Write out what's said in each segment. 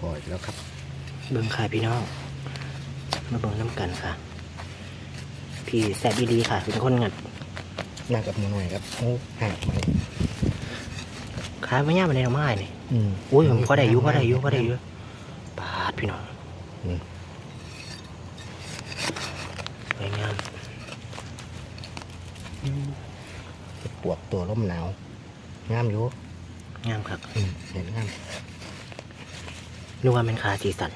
พออีกแล้วครับ เบิ่งค่ะพี่น้อง มาเบิ่งน้ำกันค่ะ พี่แซบอีหลีค่ะ เป็นคนงัดนั่งกับหมูหน่อยครับโอ้ห่างไหมขายไม่ยากมาในหน่อไม้นี่อืมอุ้ยผมก็ได้อยุก็ได้อยุก็ได้อยุปาดพี่น้องอืมสวยงามปวกตัวร่มหนาวงามอยู่งามครับอืมเห็นงาม นึกว่าเป็นคาสีสัน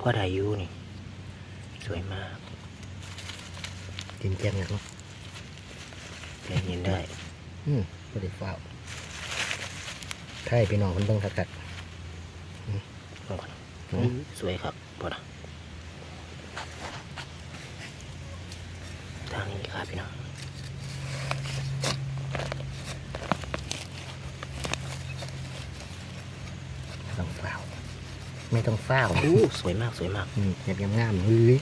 พ่อได้อยุนี่ สวยมากกินแกงหนักเนาะใจเย็นได้ อืมไม่ได้เฝ้าถ้าให้พี่น้องคนเบิ่งคักลงก่อนๆอืมสวยครับพอดะทางนี้ครับพี่น้องต้องเฝ้า ไม่ต้องเฝ้าอู้สวยมากสวยมากอืมเห็ดงามๆเฮ้ย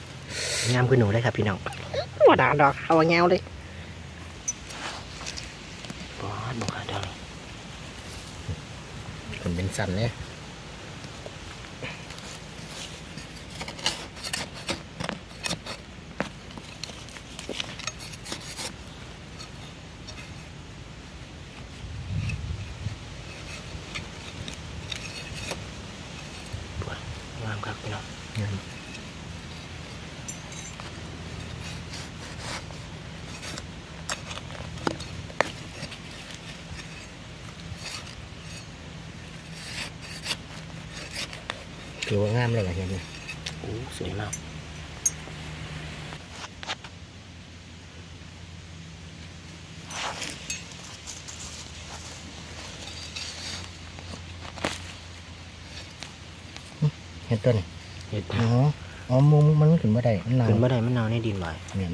งามขึ้นหนูได้ครับพี่น้องว่าดาดอกเอาเงาเลยบอสบอกหาดอกคนเป็นสันเนี่ย งามครับพี่น้อง งาม ถือว่างามเลยเหรอเห็นไหมอู้สวยมากเห็นต้นเห็ดอ๋ออ๋อมุมมันขึ้นมาได้มันหนาวขึ้นมาได้มันหนาวในดินไหวเมียน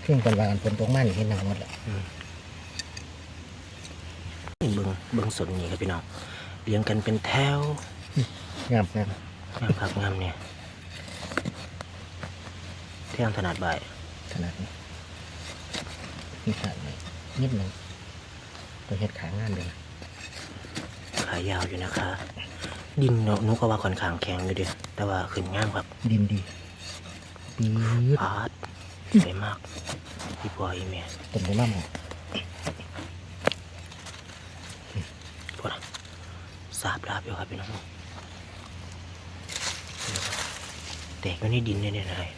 เครื่องกันวากันฝนตกมานี่เห็นหนังหมดละเบิ้งเบิ้งสดนี่ครับพี่น้องเรียงกันเป็นแถว งามงามงามครับงามเนี่ยเที่ยงถนัดบ่ายขนาดนี้นี่ขาดไหมนิดหนึ่งตัวเห็ดขางามเลยนะขายาวอยู่นะคะ ดินเนาะหนุก็ว่าค่อนข้างแข็งอยู่เดีแต่ว่าขึ้นงามครับดินดีปี๊ดพาดสวยมากพี่พออีเมียต้นไม้ล่ำพอดะสาบลาบอยู่ครับพี่น้อง แตกอยู่ในดินเนี่ยเนี่ยนาย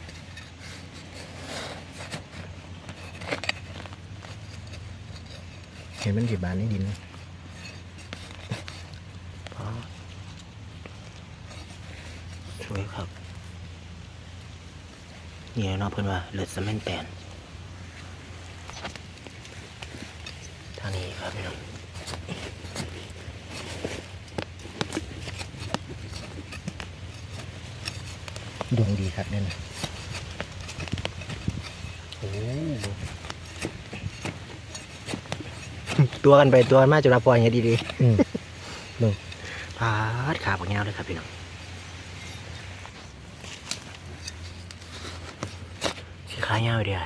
เห็นมันกี่บานในดินไหมพาดสวยครับ นี่เนาะเพื่อนว่าเลือดสะเมนแตนทางนี้ครับพี่น้อง ดวงดีครับเนี่ยนะโอ้ตัวกันไปตัวกันมาจุฬาพรอย่างดีดีอืมพาดขาปากเงาเลยครับพี่น้องสีขาเงาเดียว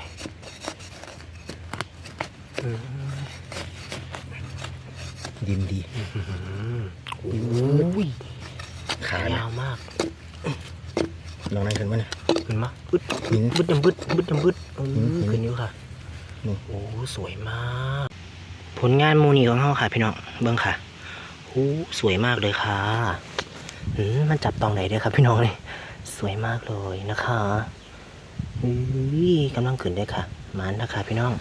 อืมดินดีโอ้ยขาขาเนี่ยยาวมาก ลองนั่งขึ้นมาเนี่ยขึ้นมาบึดหินบึดดำบึดบึดดำบึดเออหินหินขึ้นอยู่ค่ะนี่โอ้สวยมาก ผลงานหมูนี่ของเขาค่ะพี่น้องเบิ้งค่ะโอ้สวยมากเลยค่ะอืมมันจับตองไหนเด้อครับพี่น้องเลยสวยมากเลยนะคะอุ้ยกำลังขึ้นได้ค่ะมันนะคะพี่น้อง